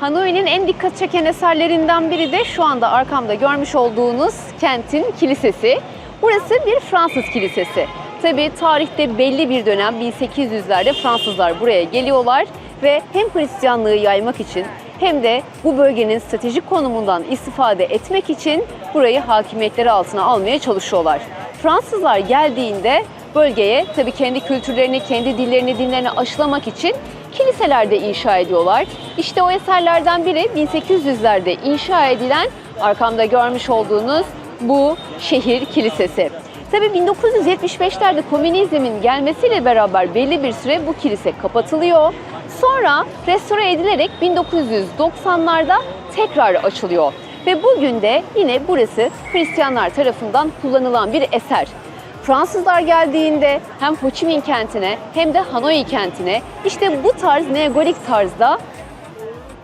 Hanoi'nin en dikkat çeken eserlerinden biri de şu anda arkamda görmüş olduğunuz kentin kilisesi. Burası bir Fransız kilisesi. Tabi tarihte belli bir dönem 1800'lerde Fransızlar buraya geliyorlar ve hem Hristiyanlığı yaymak için hem de bu bölgenin stratejik konumundan istifade etmek için burayı hakimiyetleri altına almaya çalışıyorlar. Fransızlar geldiğinde bölgeye tabii kendi kültürlerini, kendi dillerini, dinlerini aşılamak için kiliseler de inşa ediyorlar. İşte o eserlerden biri 1800'lerde inşa edilen arkamda görmüş olduğunuz bu şehir kilisesi. Tabii 1975'lerde komünizmin gelmesiyle beraber belli bir süre bu kilise kapatılıyor. Sonra restore edilerek 1990'larda tekrar açılıyor. Ve bugün de yine burası Hristiyanlar tarafından kullanılan bir eser. Fransızlar geldiğinde hem Ho Chi Minh kentine hem de Hanoi kentine işte bu tarz neogotik tarzda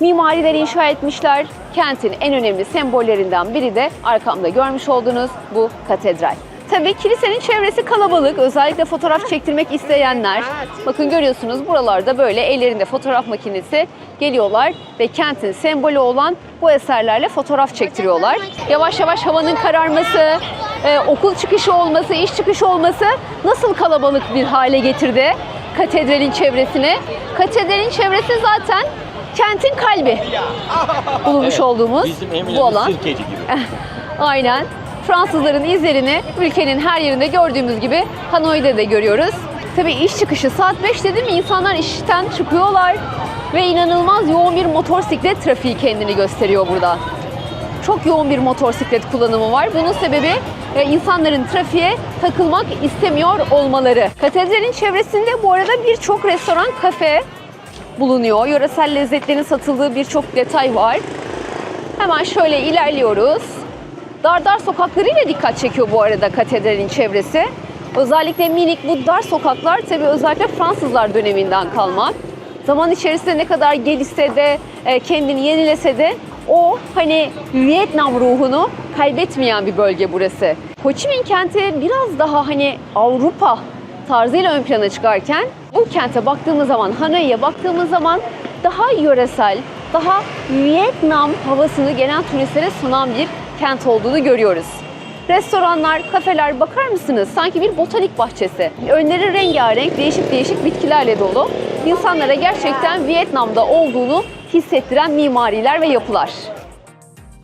mimariler inşa etmişler. Kentin en önemli sembollerinden biri de arkamda görmüş olduğunuz bu katedral. Tabii kilisenin çevresi kalabalık. Özellikle fotoğraf çektirmek isteyenler. Bakın görüyorsunuz buralarda böyle ellerinde fotoğraf makinesi geliyorlar ve kentin sembolü olan bu eserlerle fotoğraf çektiriyorlar. Yavaş yavaş havanın kararması, e, okul çıkışı olması, iş çıkışı olması nasıl kalabalık bir hale getirdi katedralin çevresini. Katedralin çevresi zaten kentin kalbi bulunmuş olduğumuz Bizim bu alan. sirkeci gibi. Aynen. Fransızların izlerini ülkenin her yerinde gördüğümüz gibi Hanoi'de de görüyoruz. Tabii iş çıkışı saat 5 dedim insanlar işten çıkıyorlar ve inanılmaz yoğun bir motosiklet trafiği kendini gösteriyor burada. Çok yoğun bir motosiklet kullanımı var. Bunun sebebi insanların trafiğe takılmak istemiyor olmaları. Katedralin çevresinde bu arada birçok restoran, kafe bulunuyor. Yöresel lezzetlerin satıldığı birçok detay var. Hemen şöyle ilerliyoruz. Dar dar sokaklarıyla dikkat çekiyor bu arada katedralin çevresi. Özellikle minik bu dar sokaklar tabii özellikle Fransızlar döneminden kalma. Zaman içerisinde ne kadar gelişse de e, kendini yenilese de o hani Vietnam ruhunu kaybetmeyen bir bölge burası. Ho Chi Minh kenti biraz daha hani Avrupa tarzıyla ön plana çıkarken bu kente baktığımız zaman, Hanoi'ye baktığımız zaman daha yöresel, daha Vietnam havasını gelen turistlere sunan bir kent olduğunu görüyoruz. Restoranlar, kafeler bakar mısınız? Sanki bir botanik bahçesi. Önleri rengarenk, değişik değişik bitkilerle dolu. İnsanlara gerçekten Vietnam'da olduğunu hissettiren mimariler ve yapılar.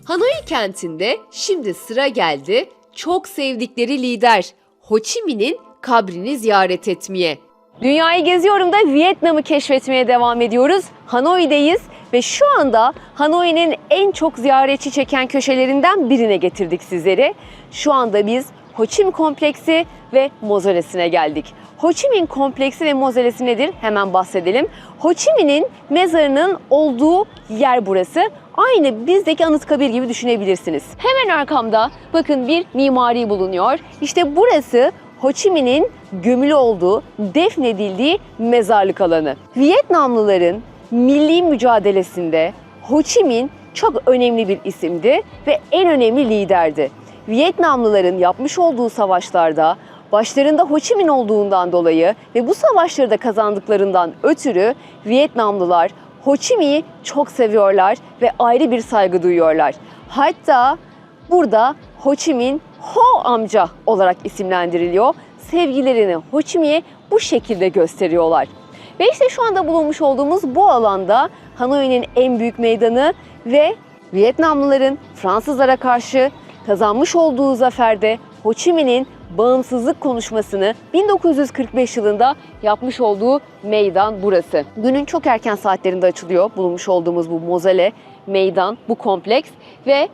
Hanoi kentinde şimdi sıra geldi çok sevdikleri lider Ho Chi Minh'in kabrini ziyaret etmeye. Dünyayı geziyorum da Vietnam'ı keşfetmeye devam ediyoruz. Hanoi'deyiz ve şu anda Hanoi'nin en çok ziyaretçi çeken köşelerinden birine getirdik sizleri. Şu anda biz Ho Chi Minh Kompleksi ve Mozolesi'ne geldik. Ho Chi Minh Kompleksi ve Mozolesi nedir? Hemen bahsedelim. Ho Chi Minh'in mezarının olduğu yer burası. Aynı bizdeki Anıtkabir gibi düşünebilirsiniz. Hemen arkamda bakın bir mimari bulunuyor. İşte burası Ho Chi Minh'in gömülü olduğu, defnedildiği mezarlık alanı. Vietnamlıların milli mücadelesinde Ho Chi Minh çok önemli bir isimdi ve en önemli liderdi. Vietnamlıların yapmış olduğu savaşlarda başlarında Ho Chi Minh olduğundan dolayı ve bu savaşları da kazandıklarından ötürü Vietnamlılar Ho Chi Minh'i çok seviyorlar ve ayrı bir saygı duyuyorlar. Hatta burada Ho Chi Minh Ho amca olarak isimlendiriliyor. Sevgilerini Ho Chi Minh'e bu şekilde gösteriyorlar. Ve işte şu anda bulunmuş olduğumuz bu alanda Hanoi'nin en büyük meydanı ve Vietnamlıların Fransızlara karşı kazanmış olduğu zaferde Ho Chi Minh'in bağımsızlık konuşmasını 1945 yılında yapmış olduğu meydan burası. Günün çok erken saatlerinde açılıyor bulunmuş olduğumuz bu mozole, meydan, bu kompleks ve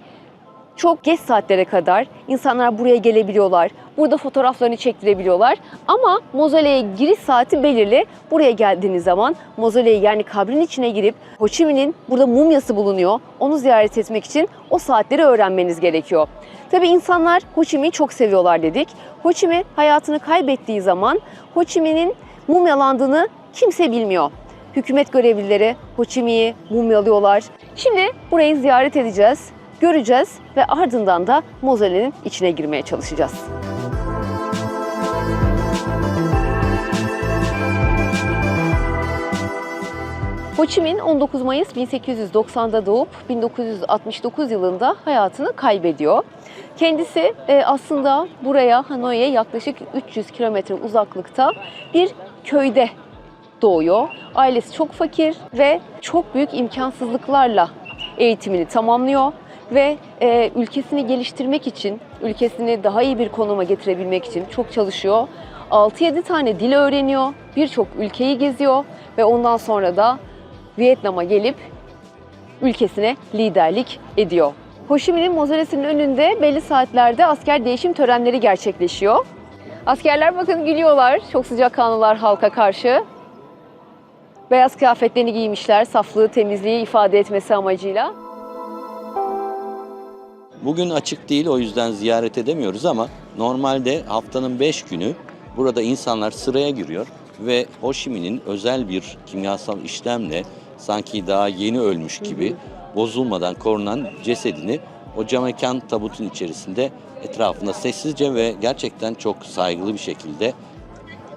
çok geç saatlere kadar insanlar buraya gelebiliyorlar. Burada fotoğraflarını çektirebiliyorlar. Ama mozoleye giriş saati belirli. Buraya geldiğiniz zaman mozoleye yani kabrin içine girip Ho Chi Minh'in burada mumyası bulunuyor. Onu ziyaret etmek için o saatleri öğrenmeniz gerekiyor. Tabii insanlar Ho Chi Minh'i çok seviyorlar dedik. Ho Chi Minh hayatını kaybettiği zaman Ho Chi Minh'in mumyalandığını kimse bilmiyor. Hükümet görevlileri Ho Chi Minh'i mumyalıyorlar. Şimdi burayı ziyaret edeceğiz göreceğiz ve ardından da mozolenin içine girmeye çalışacağız. Ho Chi Minh 19 Mayıs 1890'da doğup 1969 yılında hayatını kaybediyor. Kendisi e, aslında buraya Hanoi'ye yaklaşık 300 kilometre uzaklıkta bir köyde doğuyor. Ailesi çok fakir ve çok büyük imkansızlıklarla eğitimini tamamlıyor ve e, ülkesini geliştirmek için, ülkesini daha iyi bir konuma getirebilmek için çok çalışıyor. 6-7 tane dil öğreniyor, birçok ülkeyi geziyor ve ondan sonra da Vietnam'a gelip ülkesine liderlik ediyor. Ho Chi Minh'in mozolesinin önünde belli saatlerde asker değişim törenleri gerçekleşiyor. Askerler bakın gülüyorlar, çok sıcakkanlılar halka karşı. Beyaz kıyafetlerini giymişler, saflığı, temizliği ifade etmesi amacıyla. Bugün açık değil o yüzden ziyaret edemiyoruz ama normalde haftanın 5 günü burada insanlar sıraya giriyor ve Ho Chi Minh'in özel bir kimyasal işlemle sanki daha yeni ölmüş gibi bozulmadan korunan cesedini o cam mekan tabutun içerisinde etrafında sessizce ve gerçekten çok saygılı bir şekilde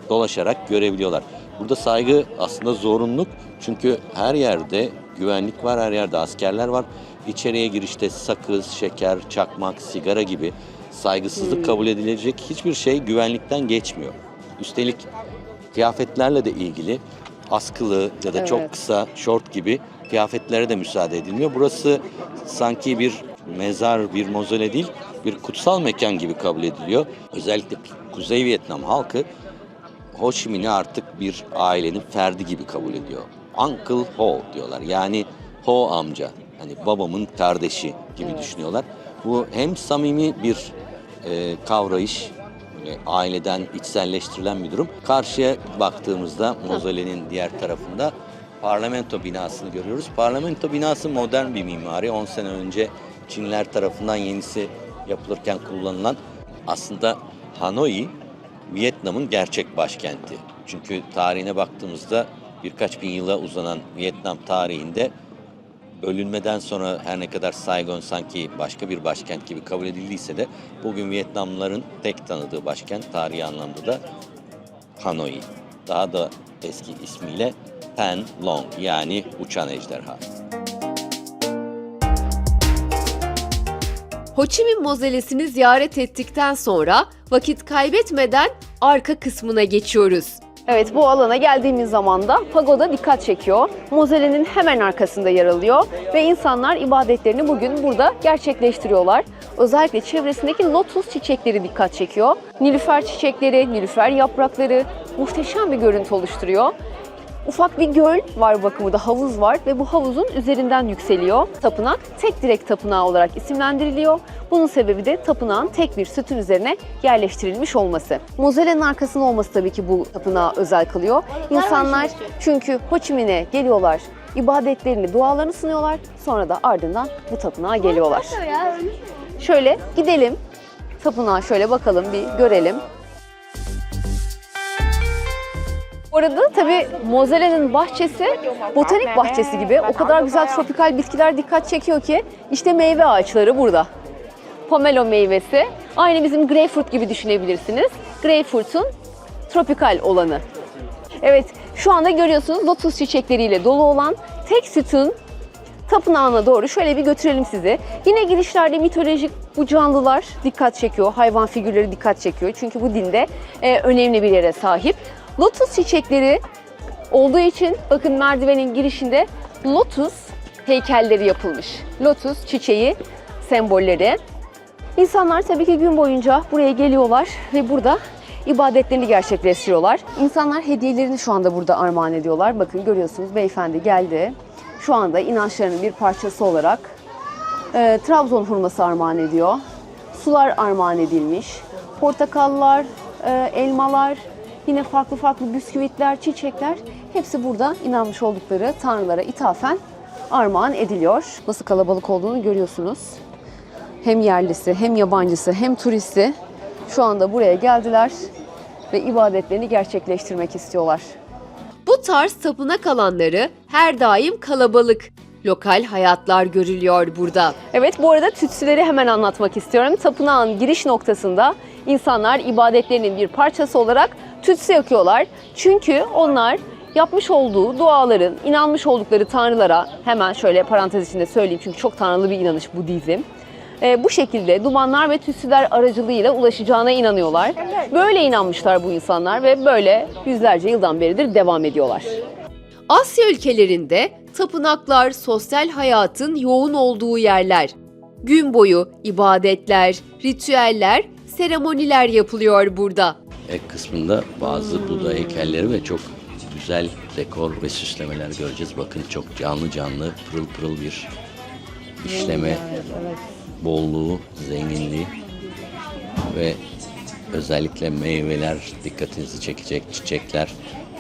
dolaşarak görebiliyorlar. Burada saygı aslında zorunluluk çünkü her yerde güvenlik var, her yerde askerler var. İçeriye girişte sakız, şeker, çakmak, sigara gibi saygısızlık kabul edilecek hiçbir şey güvenlikten geçmiyor. Üstelik kıyafetlerle de ilgili askılı ya da Evet. çok kısa şort gibi kıyafetlere de müsaade edilmiyor. Burası sanki bir mezar, bir mozole değil, bir kutsal mekan gibi kabul ediliyor. Özellikle Kuzey Vietnam halkı Ho Chi Minh'i artık bir ailenin ferdi gibi kabul ediyor. Uncle Ho diyorlar. Yani Ho amca. Hani babamın kardeşi gibi düşünüyorlar. Bu hem samimi bir e, kavrayış, aileden içselleştirilen bir durum. Karşıya baktığımızda mozolenin diğer tarafında parlamento binasını görüyoruz. Parlamento binası modern bir mimari. 10 sene önce Çinliler tarafından yenisi yapılırken kullanılan aslında Hanoi Vietnam'ın gerçek başkenti. Çünkü tarihine baktığımızda birkaç bin yıla uzanan Vietnam tarihinde bölünmeden sonra her ne kadar Saigon sanki başka bir başkent gibi kabul edildiyse de bugün Vietnamlıların tek tanıdığı başkent tarihi anlamda da Hanoi. Daha da eski ismiyle Pen Long yani uçan ejderha. Ho Chi Minh Mozelesi'ni ziyaret ettikten sonra vakit kaybetmeden arka kısmına geçiyoruz. Evet bu alana geldiğimiz zaman da pagoda dikkat çekiyor. Mozelenin hemen arkasında yer alıyor ve insanlar ibadetlerini bugün burada gerçekleştiriyorlar. Özellikle çevresindeki lotus çiçekleri dikkat çekiyor. Nilüfer çiçekleri, nilüfer yaprakları muhteşem bir görüntü oluşturuyor. Ufak bir göl var bakın burada havuz var ve bu havuzun üzerinden yükseliyor. Tapınak tek direk tapınağı olarak isimlendiriliyor. Bunun sebebi de tapınağın tek bir sütun üzerine yerleştirilmiş olması. Mozelenin arkasında olması tabii ki bu tapınağı özel kılıyor. İnsanlar çünkü Ho Chi Minh'e geliyorlar, ibadetlerini, dualarını sunuyorlar. Sonra da ardından bu tapınağa geliyorlar. Şöyle gidelim. Tapınağa şöyle bakalım bir görelim. Bu arada tabii Mozele'nin bahçesi botanik bahçesi gibi. O kadar güzel tropikal bitkiler dikkat çekiyor ki işte meyve ağaçları burada. Pomelo meyvesi. Aynı bizim greyfurt gibi düşünebilirsiniz. Greyfurt'un tropikal olanı. Evet şu anda görüyorsunuz lotus çiçekleriyle dolu olan tek sütun tapınağına doğru şöyle bir götürelim sizi. Yine girişlerde mitolojik bu canlılar dikkat çekiyor. Hayvan figürleri dikkat çekiyor. Çünkü bu dinde e, önemli bir yere sahip. Lotus çiçekleri olduğu için bakın merdivenin girişinde lotus heykelleri yapılmış. Lotus çiçeği sembolleri. İnsanlar tabii ki gün boyunca buraya geliyorlar ve burada ibadetlerini gerçekleştiriyorlar. İnsanlar hediyelerini şu anda burada armağan ediyorlar. Bakın görüyorsunuz beyefendi geldi. Şu anda inançlarının bir parçası olarak e, Trabzon hurması armağan ediyor. Sular armağan edilmiş. Portakallar, e, elmalar, yine farklı farklı bisküvitler, çiçekler hepsi burada inanmış oldukları tanrılara ithafen armağan ediliyor. Nasıl kalabalık olduğunu görüyorsunuz. Hem yerlisi, hem yabancısı, hem turisti şu anda buraya geldiler ve ibadetlerini gerçekleştirmek istiyorlar. Bu tarz tapınak alanları her daim kalabalık. Lokal hayatlar görülüyor burada. Evet bu arada tütsüleri hemen anlatmak istiyorum. Tapınağın giriş noktasında insanlar ibadetlerinin bir parçası olarak tütsü yakıyorlar. Çünkü onlar yapmış olduğu duaların, inanmış oldukları tanrılara hemen şöyle parantez içinde söyleyeyim çünkü çok tanrılı bir inanış Budizm. Ee, bu şekilde dumanlar ve tütsüler aracılığıyla ulaşacağına inanıyorlar. Böyle inanmışlar bu insanlar ve böyle yüzlerce yıldan beridir devam ediyorlar. Asya ülkelerinde tapınaklar sosyal hayatın yoğun olduğu yerler. Gün boyu ibadetler, ritüeller, seremoniler yapılıyor burada. Ek kısmında bazı Buda heykelleri ve çok güzel dekor ve süslemeler göreceğiz. Bakın çok canlı canlı, pırıl pırıl bir işleme, bolluğu, zenginliği ve özellikle meyveler dikkatinizi çekecek, çiçekler.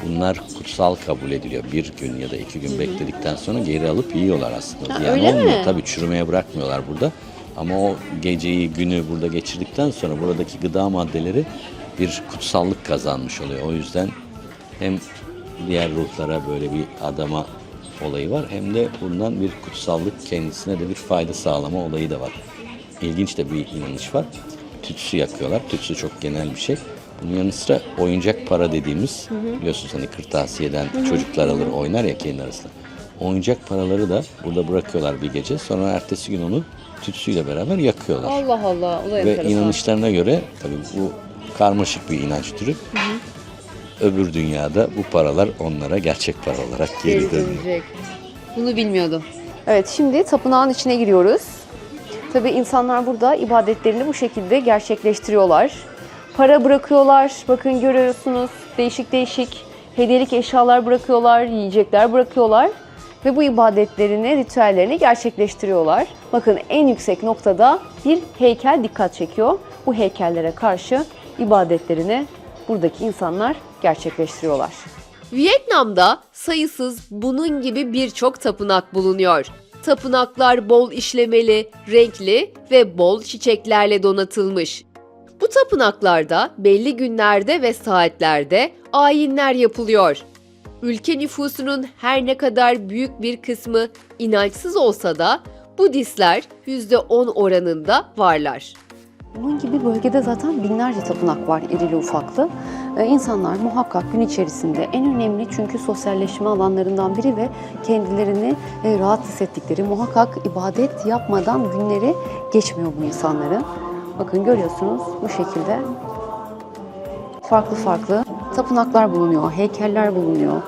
Bunlar kutsal kabul ediliyor. Bir gün ya da iki gün bekledikten sonra geri alıp yiyorlar aslında. Ha, yani öyle olmuyor. mi? Tabii çürümeye bırakmıyorlar burada. Ama o geceyi, günü burada geçirdikten sonra buradaki gıda maddeleri bir kutsallık kazanmış oluyor. O yüzden hem diğer ruhlara böyle bir adama olayı var hem de bundan bir kutsallık kendisine de bir fayda sağlama olayı da var. İlginç de bir inanış var. Tütsü yakıyorlar. Tütsü çok genel bir şey. Bunun yanı sıra oyuncak para dediğimiz biliyorsunuz hani kırtasiyeden çocuklar alır oynar ya kendi arasında. Oyuncak paraları da burada bırakıyorlar bir gece. Sonra ertesi gün onu tütsüyle beraber yakıyorlar. Allah Allah, o da Ve inanışlarına göre tabii bu karmaşık bir inanç türü. Öbür dünyada bu paralar onlara gerçek para olarak geri dönüyor. Bunu bilmiyordum. Evet şimdi tapınağın içine giriyoruz. Tabii insanlar burada ibadetlerini bu şekilde gerçekleştiriyorlar. Para bırakıyorlar. Bakın görüyorsunuz değişik değişik hediyelik eşyalar bırakıyorlar, yiyecekler bırakıyorlar ve bu ibadetlerini, ritüellerini gerçekleştiriyorlar. Bakın en yüksek noktada bir heykel dikkat çekiyor. Bu heykellere karşı ibadetlerini buradaki insanlar gerçekleştiriyorlar. Vietnam'da sayısız bunun gibi birçok tapınak bulunuyor. Tapınaklar bol işlemeli, renkli ve bol çiçeklerle donatılmış. Bu tapınaklarda belli günlerde ve saatlerde ayinler yapılıyor. Ülke nüfusunun her ne kadar büyük bir kısmı inançsız olsa da Budistler %10 oranında varlar. Bunun gibi bölgede zaten binlerce tapınak var irili ufaklı. Ee, insanlar muhakkak gün içerisinde en önemli çünkü sosyalleşme alanlarından biri ve kendilerini e, rahat hissettikleri muhakkak ibadet yapmadan günleri geçmiyor bu insanların. Bakın görüyorsunuz bu şekilde farklı farklı tapınaklar bulunuyor, heykeller bulunuyor.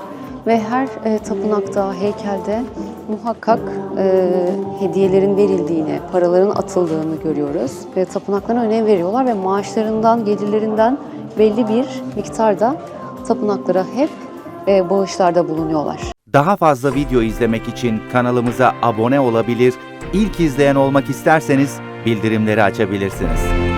Ve her e, tapınakta, heykelde muhakkak e, hediyelerin verildiğini, paraların atıldığını görüyoruz. Ve tapınaklarına önem veriyorlar ve maaşlarından, gelirlerinden belli bir miktarda tapınaklara hep e, bağışlarda bulunuyorlar. Daha fazla video izlemek için kanalımıza abone olabilir, ilk izleyen olmak isterseniz bildirimleri açabilirsiniz.